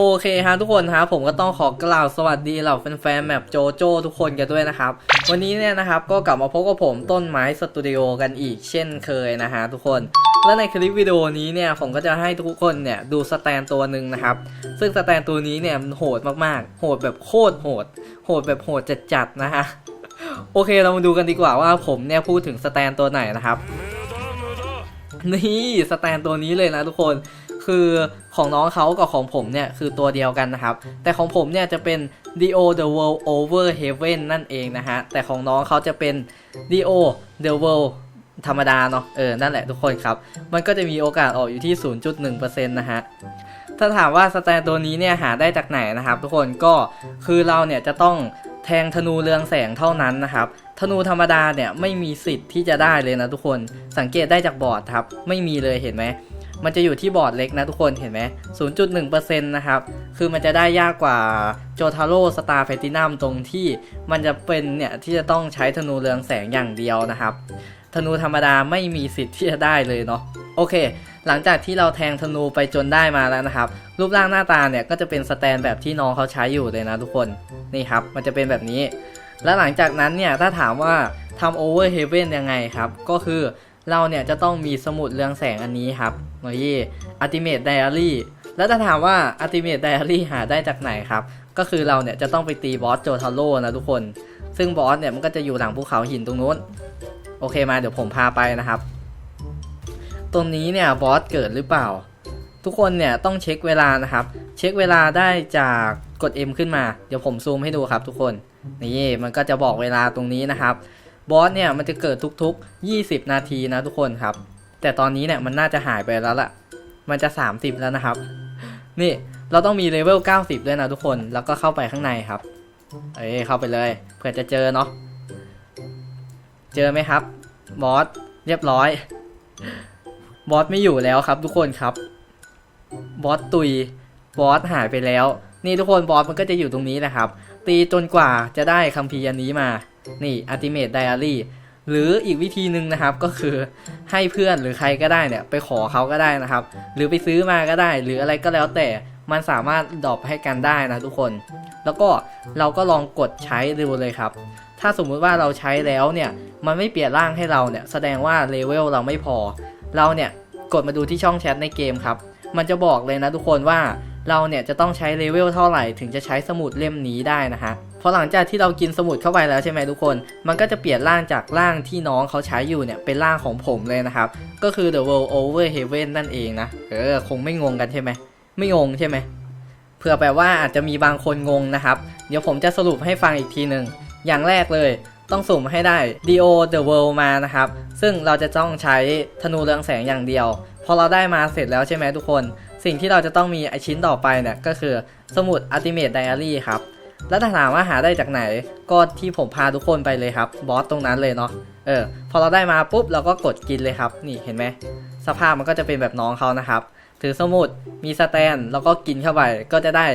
โอเคฮะทุกคนครับผมก็ต้องขอกล่าวสวัสดีเหล่าแฟนๆแมปโจโจ้ทุกคนกันด้วยนะครับ วันนี้เนี่ยนะครับก็กลับมาพบกับผมต้นไม้สตูดิโอกันอีกเช่นเคยนะฮะทุกคน และในคลิปวิดีโอนี้เนี่ยผมก็จะให้ทุกคนเนี่ยดูสแตนตัวหนึ่งนะครับ ซึ่งสแตนตัวนี้เนี่ยมันโหดมากๆ โหดแบบโคตรโหด โหดแบบโหดจัดๆนะฮะโอเคเรามาดูกันดีกว่าว่าผมเนี่ยพูดถึงสแตนตัวไหนนะครับนี่สแตนตัวนี้เลยนะทุกคน คือของน้องเขากับของผมเนี่ยคือตัวเดียวกันนะครับ แต่ของผมเนี่ยจะเป็น Dio the World Over Heaven นั่นเองนะฮะ แต่ของน้องเขาจะเป็น Dio the World ธรรมดาเนาะ เออ นั่นแหละทุกคนครับ มันก็จะมีโอกาสออกอยู่ที่ 0.1%นะฮะ ถ้าถามว่าสแตนตัวนี้เนี่ยหาได้จากไหนนะครับ ทุกคนก็คือเราเนี่ยจะต้องแทงธนูเรืองแสงเท่านั้นนะครับ ธนูธรรมดาเนี่ยไม่มีสิทธิ์ที่จะได้เลยนะทุกคน สังเกตได้จากบอร์ดครับ ไม่มีเลยเห็นไหม มันจะอยู่ที่บอร์ดเล็กนะทุกคนเห็นไหม0.1%นะครับ คือมันจะได้ยากกว่าโจทาโร่สตาร์แพตินัมตรงที่มันจะเป็นเนี่ย ที่จะต้องใช้ธนูเรืองแสงอย่างเดียวนะครับ ธนูธรรมดาไม่มีสิทธิ์ที่จะได้เลยเนาะโอเค หลังจากที่เราแทงธนูไปจนได้มาแล้วนะครับ รูปร่างหน้าตาเนี่ยก็จะเป็นสแตนแบบที่น้องเขาใช้อยู่เลยนะทุกคน นี่ครับ มันจะเป็นแบบนี้ และหลังจากนั้นเนี่ย ถ้าถามว่าทำ over heaven ยังไงครับ ก็คือ เราเนี่ยจะต้องมีสมุดเรืองแสงอันนี้ครับนี่ ultimate diary แล้วถ้าถามว่า ultimate diary หาได้จากไหนครับ ก็คือเราเนี่ยจะต้องไปตีบอสโจทาโร่นะทุกคน ซึ่งบอสเนี่ยมันก็จะอยู่หลังภูเขาหินตรงนู้น โอเคมาเดี๋ยวผมพาไปนะครับ ตรงนี้เนี่ยบอสเกิดหรือเปล่า ทุกคนเนี่ยต้องเช็คเวลานะครับ เช็คเวลาได้จากกด M ขึ้นมา เดี๋ยวผมซูมให้ดูครับทุกคน นี่มันก็จะบอกเวลาตรงนี้นะครับ บอสเนี่ยมันจะเกิดทุกๆ 20 นาทีนะทุกคนครับ แต่ตอนนี้เนี่ยมันน่าจะหายไปแล้วล่ะ มันจะ 30 แล้วนะครับ นี่เราต้องมีเลเวล 90 ด้วยนะทุกคนแล้วก็เข้าไปข้างในครับ เอ้ยเข้าไปเลยเผื่อจะเจอเนาะเจอไหมครับ บอสเรียบร้อย บอสไม่อยู่แล้วครับ ทุกคนครับ บอสตุย บอสหายไปแล้ว นี่ทุกคนบอสมันก็จะอยู่ตรงนี้แหละครับ ตีจนกว่าจะได้คัมภีร์อันนี้มา นี่ Ultimate Diary หรืออีกวิธีหนึ่งนะครับก็คือให้เพื่อนหรือใครก็ได้เนี่ยไปขอเขาก็ได้นะครับ หรือไปซื้อมาก็ได้ หรืออะไรก็แล้วแต่มันสามารถดรอปให้กันได้นะทุกคน แล้วก็เราก็ลองกดใช้ดูเลยครับ ถ้าสมมุติว่าเราใช้แล้วเนี่ยมันไม่เปลี่ยนร่างให้เราเนี่ยแสดงว่าเลเวลเราไม่พอ เราเนี่ยกดมาดูที่ช่องแชทในเกมครับ มันจะบอกเลยนะทุกคนว่าเราเนี่ยจะต้องใช้เลเวลเท่าไหร่ถึงจะใช้สมุดเล่มนี้ได้นะฮะ พราะหลังจากที่เรากินสมุดเข้าไปแล้วใช่ไหมทุกคน มันก็จะเปลี่ยนร่างจากร่างที่น้องเขาใช้อยู่เนี่ยเป็นร่างของผมเลยนะครับ ก็คือ The World Over Heaven นั่นเองนะ เออ คงไม่งงกันใช่ไหม ไม่งงใช่ไหม เผื่อแปลว่าอาจจะมีบางคนงงนะครับ เดี๋ยวผมจะสรุปให้ฟังอีกทีหนึ่ง อย่างแรกเลยต้องสุ่มให้ได้ Dio the World มานะครับ ซึ่งเราจะต้องใช้ธนูเรืองแสงอย่างเดียว พอเราได้มาเสร็จแล้วใช่ไหมทุกคน สิ่งที่เราจะต้องมีไอชิ้นต่อไปเนี่ยก็คือสมุด Ultimate Diary ครับ แล้วถ้าถามว่าหาได้จากไหน ก็ที่ผมพาทุกคนไปเลยครับ บอสตรงนั้นเลยเนาะ เออ พอเราได้มาปุ๊บเราก็กดกินเลยครับ นี่เห็นไหม สภาพมันก็จะเป็นแบบน้องเขานะครับ ถือสมุด มีสแตน แล้วก็กินเข้าไป ก็จะได้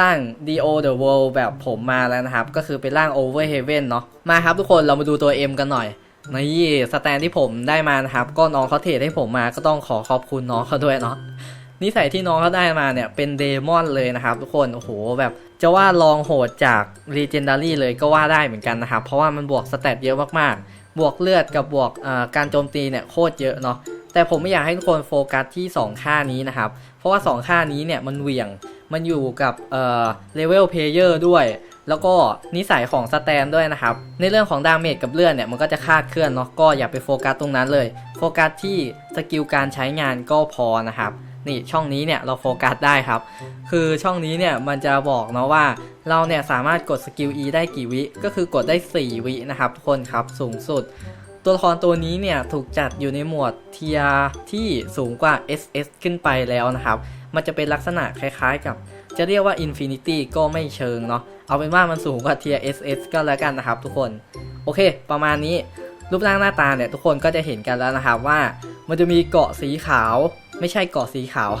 ร่าง Dio the World แบบผมมาแล้วนะครับ ก็คือเป็นร่าง Over Heaven เนาะ มาครับทุกคนเรามาดูตัว M กันหน่อยนี่สแตนที่ผมได้มานะครับ ก็น้องเขาเทรดให้ผมมา ก็ต้องขอขอบคุณน้องเขาด้วยเนาะ นิสัยที่น้องเขาได้มาเนี่ยเป็นเดมอนเลยนะครับ ทุกคนโอ้โหแบบจะว่าลองโหดจาก Legendary เลยก็ว่าได้เหมือนกันนะครับ เพราะว่ามันบวกสเตตเยอะมากๆ บวกเลือดกับบวกการโจมตีเนี่ยโคตรเยอะเนาะแต่ผมไม่อยากให้ทุกคนโฟกัสที่ 2 ค่านี้นะครับ เพราะว่า 2 ค่านี้เนี่ยมันเหวี่ยงมันอยู่กับเอ่อเลเวลเพลเยอร์ด้วย แล้วก็นิสัยของสแตนด้วยนะครับ ในเรื่องของดาเมจกับเลือดเนี่ยมันก็จะคาดเคลื่อนเนาะก็อย่าไปโฟกัสตรงนั้นเลย โฟกัสที่สกิลการใช้งานก็พอนะครับ นี่ช่องนี้เนี่ยเราโฟกัสได้ครับ คือช่องนี้เนี่ยมันจะบอกเนาะว่าเราเนี่ยสามารถกดสกิล E ได้กี่วิ ก็คือกดได้ 4 วินะครับทุกคนครับสูงสุด ตัวละครตัวนี้เนี่ยถูกจัดอยู่ในหมวดเทียที่สูงกว่า SS ขึ้นไปแล้วนะครับ มันจะเป็นลักษณะคล้ายๆกับ จะเรียกว่า Infinity ก็ไม่เชิงเนาะเอาเป็นว่ามันสูงกว่าเทีย SS ก็แล้วกันนะครับ ทุกคนโอเค ประมาณนี้รูปร่างหน้าตาเนี่ยทุกคนก็จะเห็นกันแล้วนะครับว่ามันจะมีเกาะสีขาว ไม่ใช่เกาะสีขาว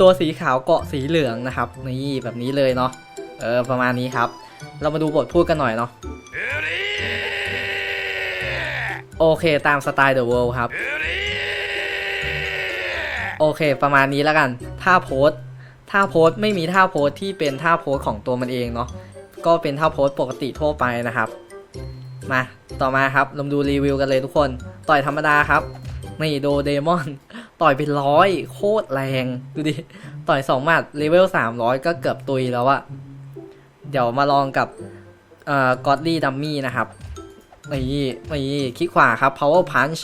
ตัวสีขาวเกาะสีเหลืองนะครับ นี่แบบนี้เลยเนาะเออประมาณนี้ครับ เรามาดูบทพูดกันหน่อยเนาะโอเคตามสไตล์ The World ครับ โอเค ประมาณนี้แล้วกันถ้าโพสท่าโพสไม่มีท่าโพสที่เป็นท่าโพสของตัวมันเองเนาะก็เป็นท่าโพสปกติทั่วไปนะครับ มาต่อมาครับลองดูรีวิวกันเลยทุกคน ต่อยธรรมดาครับนี่โดเดมอน ต่อยเป็นร้อยโคตรแรง ดูดิ ต่อยสองหมัดเลเวล300ก็เกือบตุยแล้วอะเดี๋ยวมาลองกับเอ่อกอดลี่ดัมมี่นะครับนี่นี่คลิกขวาครับ power punch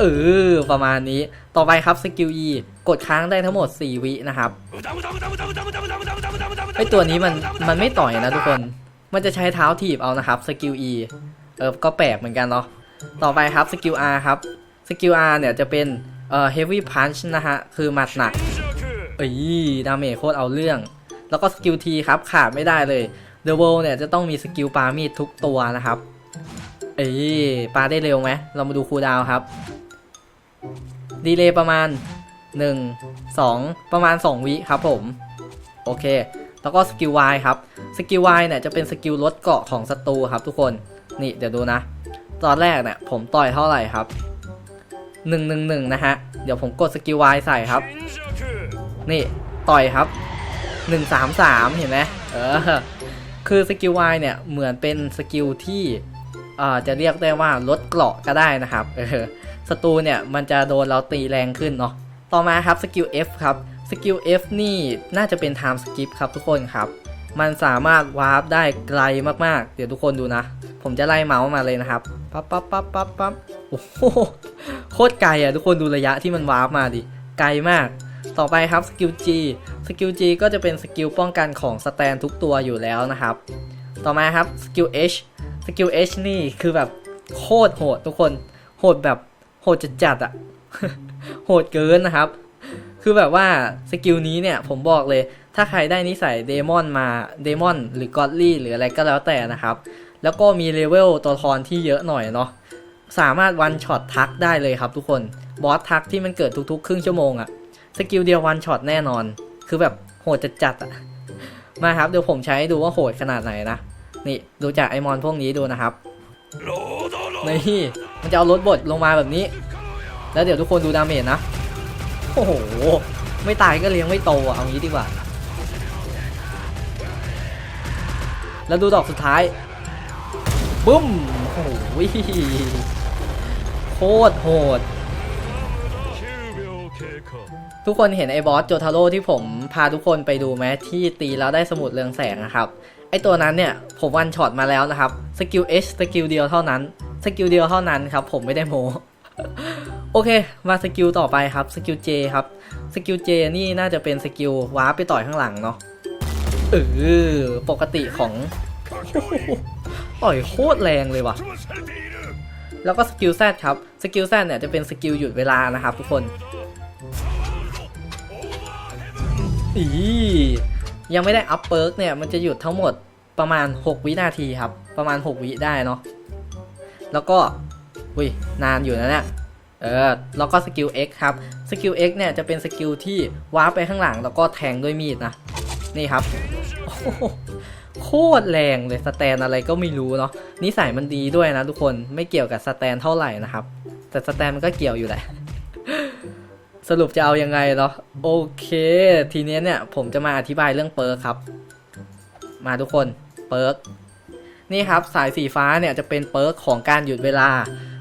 เออ ประมาณนี้ต่อไปครับสกิล E กดค้างได้ทั้งหมด 4 วินะครับไอตัวนี้มันมันไม่ต่อยนะทุกคน มันจะใช้เท้าถีบเอานะครับสกิล E เออก็แปลกเหมือนกันเนาะต่อไปครับสกิล R ครับ สกิล R เนี่ยจะเป็นเอ่อ heavy punch นะฮะ คือหมัดหนักเอ้ยดาเมจโคตรเอาเรื่อง แล้วก็สกิล T ครับ ขาดไม่ได้เลย The World เนี่ยจะต้องมีสกิลปามีดทุกตัวนะครับ เอ้ยปาได้เร็วไหม เรามาดูคูดาวครับ ดีเลย์ประมาณ 1 2 ประมาณ 2 วิครับผม โอเค แล้วก็สกิล Y ครับ สกิล Y เนี่ยจะเป็นสกิลลดเกาะของศัตรูครับทุกคน นี่เดี๋ยวดูนะ ตอนแรกเนี่ยผมต่อยเท่าไหร่ครับ 111 นะฮะ เดี๋ยวผมกดสกิล Y ใส่ครับ นี่ต่อยครับ 133 เห็นไหมเออ คือสกิล Y เนี่ย เหมือนเป็นสกิลที่เอ่อจะเรียกได้ว่าลดเกราะก็ได้นะครับเออศัตรูเนี่ย มันจะโดนเราตีแรงขึ้นเนาะ ต่อมาครับสกิล F ครับ สกิล F นี่น่าจะเป็น time skip ครับทุกคนครับ มันสามารถวาร์ปได้ไกลมากๆ เดี๋ยวทุกคนดูนะ ผมจะไล่เมาส์มาเลยนะครับ ปั๊บปั๊บปั๊บปั๊บปั๊บโอ้โหโคตรไกลอะทุกคนดูระยะที่มันวาร์ปมาดิ ไกลมาก ต่อไปครับสกิล G สกิล G ก็จะเป็นสกิลป้องกันของสแตนทุกตัวอยู่แล้วนะครับ ต่อมาครับสกิล H สกิล H นี่คือแบบโคตรโหดทุกคน โหดแบบโหดจัดๆอะโหดเกินนะครับ คือแบบว่าสกิลนี้เนี่ยผมบอกเลย ถ้าใครได้นิสัยเดมอนมา เดมอนหรือ กอดลี่หรืออะไรก็แล้วแต่นะครับ แล้วก็มีเลเวลตัวละครที่เยอะหน่อยเนาะสามารถวันช็อตทักได้เลยครับทุกคนบอสทักที่มันเกิดทุกๆ ครึ่งชั่วโมงอะสกิลเดียววันช็อตแน่นอน คือแบบโหดจัดๆอะมาครับเดี๋ยวผมใช้ให้ดูว่าโหดขนาดไหนนะนี่ดูจากไอมอนพวกนี้ดูนะครับนี่มันจะเอารถบดลงมาแบบนี้ แล้วเดี๋ยวทุกคนดูดาเมจนะโอ้โหไม่ตายก็เลี้ยงไม่โตอะเอางี้ดีกว่า แล้วดูดอกสุดท้าย บึ้มโอ้โหโคตรโหด ทุกคนเห็นไอ้บอสโจทาโร่ที่ผมพาทุกคนไปดูไหมที่ตีแล้วได้สมุดเรืองแสงนะครับ ไอตัวนั้นเนี่ย ผมวันช็อตมาแล้วนะครับ สกิล H สกิลเดียวเท่านั้น สกิลเดียวเท่านั้นครับ ผมไม่ได้โมโอเค มาสกิลต่อไปครับ สกิล J ครับ สกิล J นี่น่าจะเป็นสกิลว้าร์ปไปต่อยข้างหลังเนาะเออปกติของ ต่อยโคตรแรงเลยว่ะ แล้วก็สกิล Z ครับ สกิล Z เนี่ยจะเป็นสกิลหยุดเวลานะครับทุกคนอียังไม่ได้อัพเปิร์กเนี่ยมันจะหยุดทั้งหมดประมาณ 6 วินาทีครับ ประมาณ 6 วิได้เนาะ แล้วก็อุ้ยนานอยู่นะเนี่ย เออ แล้วก็สกิล X ครับ สกิล X เนี่ยจะเป็นสกิลที่วาร์ปไปข้างหลัง แล้วก็แทงด้วยมีดนะ นี่ครับ ตรแรงเลยสแตนอะไรก็ไม่รู้เนาะนิสัยมันดีด้วยนะทุกคนไม่เกี่ยวกับสแตนเท่าไหร่นะครับ แต่สแตนมันก็เกี่ยวอยู่แหละสรุปจะเอายังไงเนาะโอเค ทีนี้เนี่ยผมจะมาอธิบายเรื่องเปิร์กครับ มาทุกคนเปิร์กนี่ครับสายสีฟ้าเนี่ยจะเป็นเปิร์กของการหยุดเวลา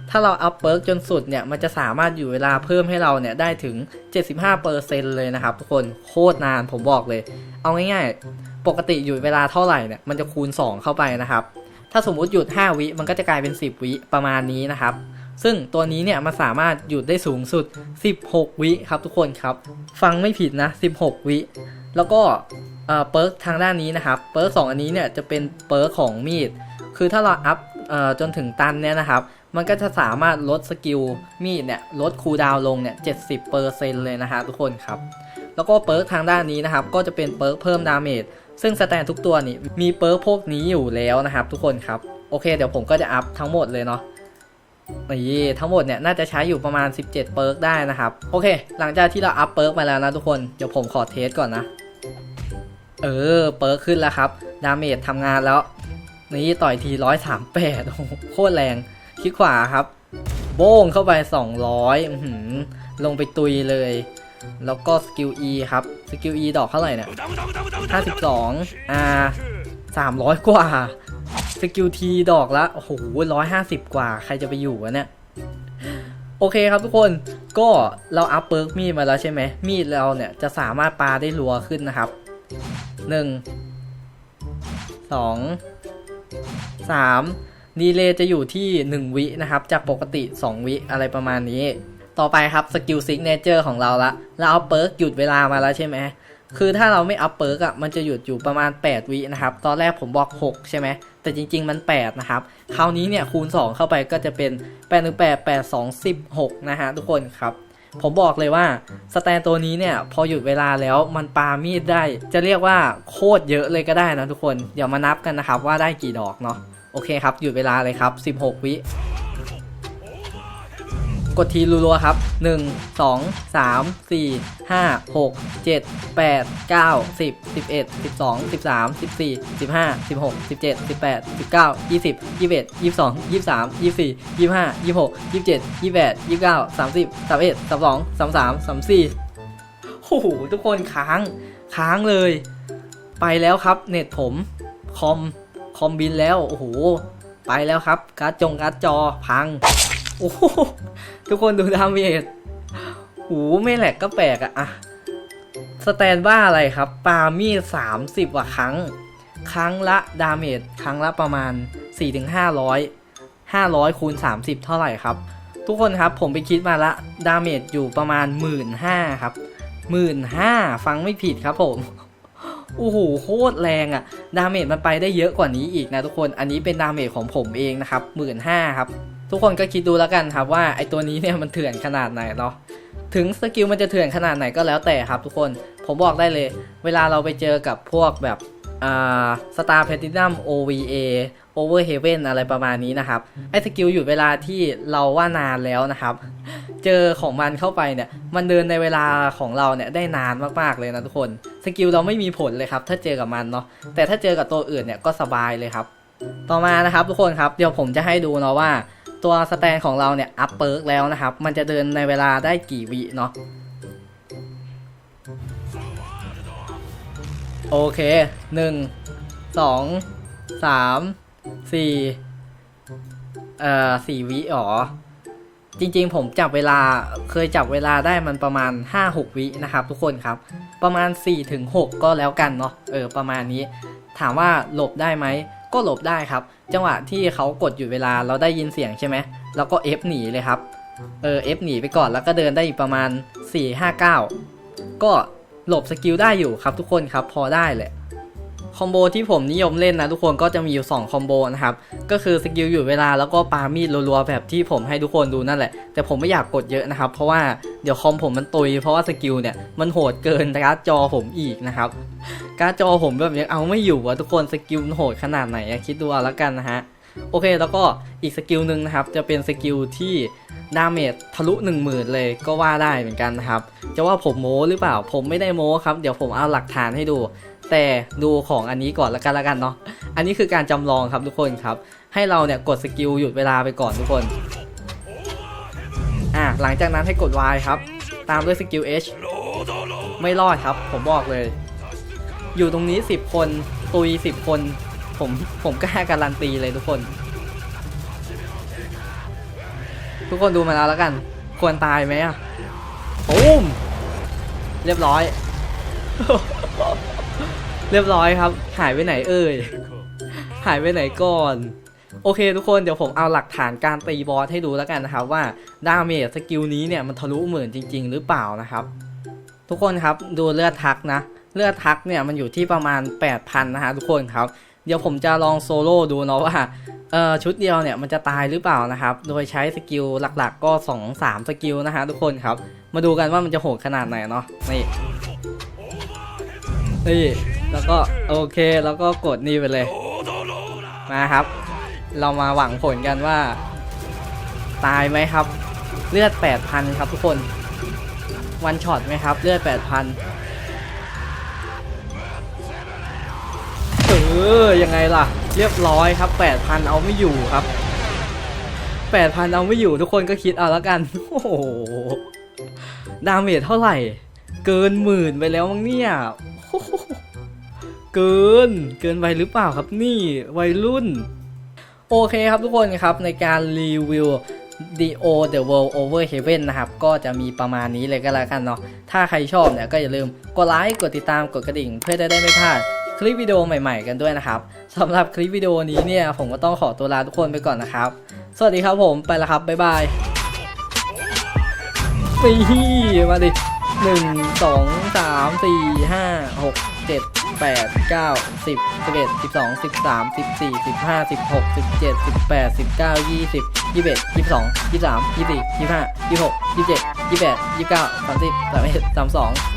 ถ้าเราอัพเปิร์กจนสุดเนี่ยมันจะสามารถอยู่เวลาเพิ่มให้เราเนี่ยได้ถึง 75%เลยนะครับทุกคนโคตรนานผมบอกเลย เอาง่ายๆ ปกติหยุดเวลาเท่าไหร่เนี่ยมันจะคูณ 2 เข้าไปนะครับ ถ้าสมมุติหยุด 5 วิมันก็จะกลายเป็น 10 วิประมาณนี้นะครับ ซึ่งตัวนี้เนี่ยมันสามารถหยุดได้สูงสุด 16 วิครับทุกคนครับ ฟังไม่ผิดนะ 16 วิ แล้วก็เปิร์กทางด้านนี้นะครับ เปิร์กสองอันนี้เนี่ยจะเป็นเปิร์กของมีด คือถ้าเราอัพจนถึงตันเนี่ยนะครับ มันก็จะสามารถลดสกิลมีดเนี่ยลดคูลดาวน์ลงเนี่ย70%เลยนะฮะทุกคนครับ แล้วก็เปิร์กทางด้านนี้นะครับ ก็จะเป็นเปิร์กเพิ่มดาเมจ ซึ่งสแตนทุกตัวนี่มีเปิร์กพวกนี้อยู่แล้วนะครับ ทุกคนครับ โอเค เดี๋ยวผมก็จะอัพทั้งหมดเลยเนาะนี่ทั้งหมดเนี่ยน่าจะใช้อยู่ประมาณ 17 เปิร์กได้นะครับ โอเค หลังจากที่เราอัพเปิร์กมาแล้วนะทุกคนเดี๋ยวผมขอเทสก่อนนะ เออเปิร์กขึ้นแล้วครับ ดาเมจทำงานแล้ว นี่ต่อยทีร้อยสามแปดโคตรแรงคลิกขวาครับ โบ้งเข้าไป 200 ลงไปตุยเลย แล้วก็สกิล E ครับ สกิล E ดอกเท่าไหร่เนี่ย52อ่า300 กว่า สกิล T ดอกละโอ้โห150 กว่า ใครจะไปอยู่วะเนี่ย โอเคครับทุกคน ก็เราอัพเปิร์กมีดมาแล้วใช่ไหม มีดเราเนี่ยจะสามารถปาได้รัวขึ้นนะครับ 1 2 3ดีเลย์จะอยู่ที่ 1 วินะครับ จากปกติ 2 วิอะไรประมาณนี้ ต่อไปครับสกิลซิกเนเจอร์ของเราละเราเอาเปิร์กหยุดเวลามาแล้วใช่ไหมคือถ้าเราไม่เอัพเปิร์กอะมันจะหยุดอยู่ประมาณ 8 วินะครับ ตอนแรกผมบอก 6 ใช่ไหม แต่จริง ๆ มัน 8 นะครับ คราวนี้เนี่ยคูณ 2 เข้าไปก็จะเป็น 8 1 8 8 2 16 นะฮะทุกคนครับ ผมบอกเลยว่าสแตนตัวนี้เนี่ยพอหยุดเวลาแล้วมันปามีดได้ จะเรียกว่าโคตรเยอะเลยก็ได้นะทุกคน เดี๋ยวมานับกันนะครับว่าได้กี่ดอกเนาะ โอเคครับหยุดเวลาเลยครับ 16 วิ กดทีรัวๆครับ 1 2 3 4 5 6 7 8 9 10 11 12 13 14 15 16 17 18 19 20 21 22 23 24 25 26 27 28 29 30 31 32 33 34โอ้โหทุกคนค้างค้างเลย ไปแล้วครับ เน็ตผมคอมคอมบินแล้ว โอ้โห ไปแล้วครับ การ์ดจงการ์ดจอพัง โอ้โหทุกคนดูดาเมจโอ้โหไม่แหลกก็แปลกอะอะสแตนบ้าอะไรครับ ปามีด30กว่าครั้ง ครั้งละดาเมจครั้งละประมาณ 4-500 500คูณ30 เท่าไหร่ครับ ทุกคนครับผมไปคิดมาละดาเมจอยู่ประมาณ 1 5ื่นครับหมื่นห้าฟังไม่ผิดครับผม โอ้โหโคตรแรงอะดาเมจมันไปได้เยอะกว่านี้อีกนะทุกคนอันนี้เป็นดาเมจของผมเองนะครับหมื่นห้าครับ ทุกคนก็คิดดูแล้วกันครับว่าไอตัวนี้เนี่ยมันเถื่อนขนาดไหนเนาะถึงสกิลมันจะเถื่อนขนาดไหนก็แล้วแต่ครับทุกคนผมบอกได้เลย เวลาเราไปเจอกับพวกแบบอ่าสตาร์แพทินัม OVA Over Heaven อะไรประมาณนี้นะครับ ไอ้สกิลหยุดเวลาที่เราว่านานแล้วนะครับ เจอของมันเข้าไปเนี่ย มันเดินในเวลาของเราเนี่ยได้นานมากๆเลยนะทุกคน สกิลเราไม่มีผลเลยครับ ถ้าเจอกับมันเนาะ แต่ถ้าเจอกับตัวอื่นเนี่ยก็สบายเลยครับ ต่อมานะครับทุกคนครับ เดี๋ยวผมจะให้ดูเนาะว่า ตัวสแตนของเราเนี่ยอัพเปิร์กแล้วนะครับ มันจะเดินในเวลาได้กี่วิเนาะโอเคหนึ่งสองสามสี่เอ่อสี่วิอ๋อจริงๆผมจับเวลาเคยจับเวลาได้มันประมาณ 5-6 วินะครับ ทุกคนครับ ประมาณ 4-6 ก็แล้วกันเนาะเออประมาณนี้ ถามว่าหลบได้ไหม ก็หลบได้ครับ จังหวะที่เขากดหยุดเวลาเราได้ยินเสียงใช่ไหมเราก็ F หนีเลยครับ เออ F หนีไปก่อนแล้วก็เดินได้อีกประมาณ 4-5-9 ก็หลบสกิลได้อยู่ครับทุกคนครับพอได้แหละ คอมโบที่ผมนิยมเล่นนะทุกคนก็จะมีอยู่ 2 คอมโบนะครับ ก็คือสกิลอยู่เวลาแล้วก็ปามีดรัวๆแบบที่ผมให้ทุกคนดูนั่นแหละ แต่ผมไม่อยากกดเยอะนะครับ เพราะว่าเดี๋ยวคอมผมมันตุย เพราะว่าสกิลเนี่ยมันโหดเกินการ์ดจอผมอีกนะครับ การ์ดจอผมแบบยังเอาไม่อยู่อะทุกคนสกิลมันโหดขนาดไหนคิดดูเอาละกันนะฮะโอเคแล้วก็อีกสกิลหนึ่งนะครับ จะเป็นสกิลที่ดาเมจทะลุ 1 0,000 เลยก็ว่าได้เหมือนกันนะครับ จะว่าผมโม้หรือเปล่าผมไม่ได้โม้ครับ เดี๋ยวผมเอาหลักฐานให้ดู แต่ดูของอันนี้ก่อนละกันละกันเนาะอันนี้คือการจำลองครับทุกคนครับ ให้เราเนี่ยกดสกิลหยุดเวลาไปก่อนทุกคนอะหลังจากนั้นให้กด Y ครับ ตามด้วยสกิล H ไม่รอดครับ ผมบอกเลย อยู่ตรงนี้ 10 คนตุย 10 คน ผมผมกล้าการันตีเลยทุกคน ทุกคนดูมาแล้วแล้วกัน ควรตายไหมอะตูมเรียบร้อย เรียบร้อยครับ หายไปไหนเอ่ย หายไปไหนก่อน โอเคทุกคนเดี๋ยวผมเอาหลักฐานการตีบอสให้ดูแล้วกันนะครับ ว่าดาเมจสกิลนี้เนี่ยมันทะลุหมื่นจริง ๆ หรือเปล่านะครับ ทุกคนครับดูเลือดทักนะ เลือดทักเนี่ยมันอยู่ที่ประมาณ 8,000 นะฮะทุกคนครับ เดี๋ยวผมจะลองโซโล่ดูเนาะว่าเอ่อชุดเดียวเนี่ยมันจะตายหรือเปล่านะครับ โดยใช้สกิลหลักๆ ก็ 2 3 สกิลนะฮะทุกคนครับ มาดูกันว่ามันจะโหดขนาดไหนเนาะนี่นี่ แล้วก็โอเคแล้วก็กดนี่ไปเลย มาครับ เรามาหวังผลกันว่า ตายไหมครับ เลือด 8,000 ครับทุกคน วันช็อตไหมครับ เลือด 8,000 เออ ยังไงล่ะ เรียบร้อยครับ 8,000 เอาไม่อยู่ครับ 8,000 เอาไม่อยู่ทุกคนก็คิดเอาแล้วกัน โอ้โห ดาเมจเท่าไหร่ เกินหมื่นไปแล้วมั้งเนี่ยโอ้โห เกิน เกินไปหรือเปล่าครับนี่วัยรุ่น โอเคครับทุกคนครับในการรีวิว The O The World Over Heaven นะครับ ก็จะมีประมาณนี้เลยก็แล้วกันเนาะ ถ้าใครชอบเนี่ยก็อย่าลืมกดไลค์ กดติดตาม กดกระดิ่ง เพื่อจะได้ไม่พลาดคลิปวิดีโอใหม่ๆกันด้วยนะครับสำหรับคลิปวิดีโอนี้เนี่ย ผมก็ต้องขอตัวลาทุกคนไปก่อนนะครับ สวัสดีครับผมไปแล้วครับ บ๊ายบายนี่มาดิหนึ่งสองสามสี่ห้าหกเจ็ดแปดเก้าสิบสิบเอ็ดสิบสองสิบสามสิบสี่สิบห้าสิบหกสิบเจ็ดสิบแปดสิบเก้ายี่สิบยี่สิบเอ็ดยี่สิบสองยี่สิบสามยี่สิบสี่ยี่สิบห้ายี่สิบหกยี่สิบเจ็ดยี่สิบแปดยี่สิบเก้าสามสิบสามเอ็ดสามสอง